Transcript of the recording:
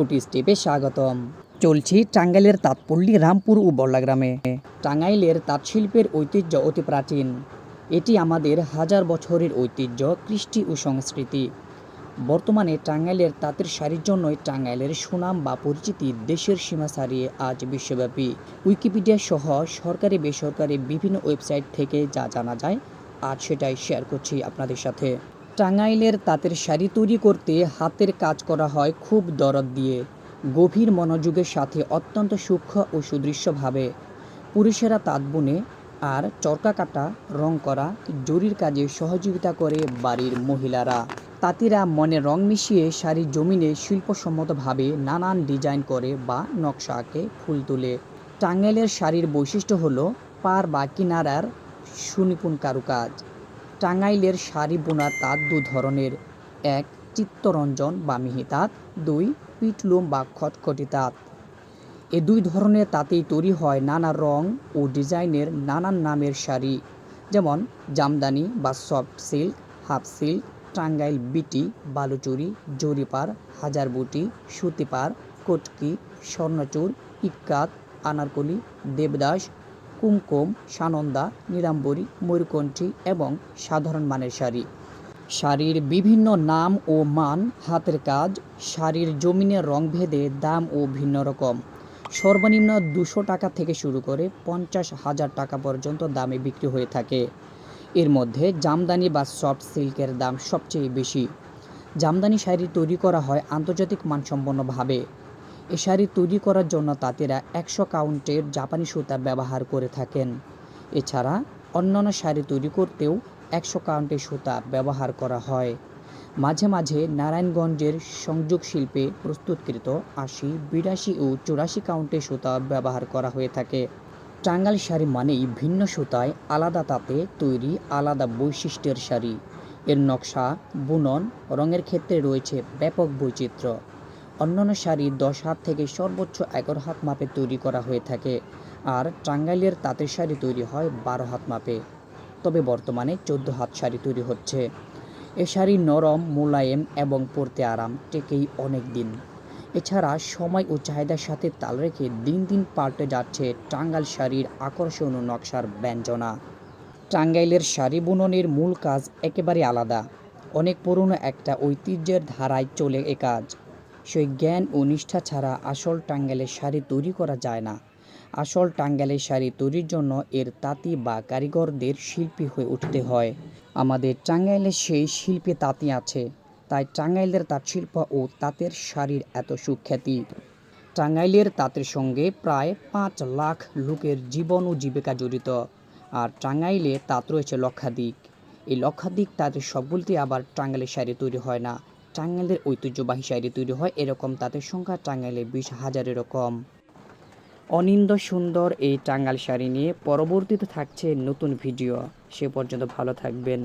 ফুটি স্টেপে স্বাগতম। চলছি টাঙ্গাইলের তাঁতপল্লী রামপুর ও বল্লা গ্রামে। টাঙ্গাইলের তাঁত শিল্পের ঐতিহ্য অতি প্রাচীন। এটি আমাদের হাজার বছরের ঐতিহ্য, কৃষ্টি ও সংস্কৃতি। বর্তমানে টাঙ্গাইলের তাঁতের শাড়ির জন্যই টাঙ্গাইলের সুনাম বা পরিচিতি দেশের সীমা ছাড়িয়ে আজ বিশ্বব্যাপী। উইকিপিডিয়া সহ সরকারি, বেসরকারি বিভিন্ন ওয়েবসাইট থেকে যা জানা যায়, আজ সেটাই শেয়ার করছি আপনাদের সাথে। টাঙ্গাইলের তাঁতের শাড়ি তৈরি করতে হাতের কাজ করা হয় খুব দরদ দিয়ে। গভীর মনোযোগের সাথে অত্যন্ত সূক্ষ্ম ও সুদৃশ্যভাবে। পুরুষেরা তাঁত বুনে আর চরকা কাটা, রং করা, জরির কাজে সহযোগিতা করে বাড়ির মহিলারা। তাঁতিরা মনে রং মিশিয়ে শাড়ির জমিনে শিল্পসম্মতভাবে নানান ডিজাইন করে বা নকশা আঁকে, ফুল তুলে। টাঙ্গাইলের শাড়ির বৈশিষ্ট্য হলো পার বা কিনারার সুনিপুণ কারুকাজ। টাঙ্গাইলের শাড়ি বোনা তাঁত দু ধরনের। এক, চিত্তরঞ্জন বা মিহি তাঁত। দুই পিটলুম বা খটখটি তাঁত। এ দুই ধরনের তাঁতেই তৈরি হয় নানা রং ও ডিজাইনের নানান নামের শাড়ি। যেমন জামদানি বা soft silk, half silk, Tangail বিটি, বালুচুরি জরিপার হাজারবুটি সুতিপার কটকি, স্বর্ণচুর ইক্কাত আনারকলি, দেবদাস কুমকুম, সানন্দা নিরাম্বরী ময়ূরকণ্ঠী এবং সাধারণ মানের শাড়ি। শাড়ির বিভিন্ন নাম ও মান, হাতের কাজ, শাড়ির জমিনের রংভেদে দাম ও ভিন্ন রকম। সর্বনিম্ন দুশো টাকা থেকে শুরু করে পঞ্চাশ হাজার টাকা পর্যন্ত দামে বিক্রি হয়ে থাকে। এর মধ্যে জামদানি বা সফট সিল্কের দাম সবচেয়ে বেশি। জামদানি শাড়ি তৈরি করা হয় আন্তর্জাতিক মানসম্পন্নভাবে। এ শাড়ি তৈরি করার জন্য তাঁতিরা একশো কাউন্টের জাপানি সুতা ব্যবহার করে থাকেন। এছাড়া অন্যান্য শাড়ি তৈরি করতেও একশো কাউন্টের সুতা ব্যবহার করা হয়। মাঝে মাঝে নারায়ণগঞ্জের সংযোগ শিল্পে প্রস্তুতকৃত আশি, বিরাশি ও চুরাশি কাউন্টের সুতা ব্যবহার করা হয়ে থাকে। টাঙ্গাল শাড়ি মানেই ভিন্ন সুতায় আলাদা তাতে তৈরি আলাদা বৈশিষ্ট্যের শাড়ি। এর নকশা, বুনন, রঙের ক্ষেত্রে রয়েছে ব্যাপক বৈচিত্র্য। অন্যান্য শাড়ি দশ হাত থেকে সর্বোচ্চ এগারো হাত মাপে তৈরি করা হয়ে থাকে আর টাঙ্গাইলের তাঁতের শাড়ি তৈরি হয় বারো হাত মাপে। তবে বর্তমানে চোদ্দ হাত শাড়ি তৈরি হচ্ছে। এ শাড়ি নরম, মোলায়েম এবং পরতে আরাম টেকেই অনেক দিন। এছাড়া সময় ও চাহিদার সাথে তাল রেখে দিন দিন পাল্টে যাচ্ছে টাঙ্গাইল শাড়ির আকর্ষণ ও নকশার ব্যঞ্জনা। টাঙ্গাইলের শাড়ি বুননের মূল কাজ একেবারে আলাদা। অনেক পুরনো একটা ঐতিহ্যের ধারায় চলে এ কাজ। সেই জ্ঞান ও নিষ্ঠা ছাড়া আসল টাঙ্গাইলের শাড়ি তৈরি করা যায় না। আসল টাঙ্গাইলের শাড়ি তৈরির জন্য এর তাঁতি বা কারিগরদের শিল্পী হয়ে উঠতে হয়। আমাদের টাঙ্গাইলে সেই শিল্পী তাঁতি আছে। তাই টাঙ্গাইলের তাঁত শিল্প ও তাঁতের শাড়ির এত সুখ্যাতি। টাঙ্গাইলের তাঁতের সঙ্গে প্রায় পাঁচ লাখ লোকের জীবন ও জীবিকা জড়িত। আর টাঙ্গাইলে তাঁত রয়েছে লক্ষাধিক। এই লক্ষাধিক তাঁতের সবগুলিতে আবার টাঙ্গাইলের শাড়ি তৈরি হয় না। টাঙ্গাইলের ঐতিহ্যবাহী শাড়ি তৈরি হয় এরকম তাঁতের সংখ্যা টাঙ্গাইলে বিশ হাজারেরও কম। অনিন্দ সুন্দর এই টাঙ্গাল শাড়ি নিয়ে পরবর্তীতে থাকছে নতুন ভিডিও। সে পর্যন্ত ভালো থাকবেন।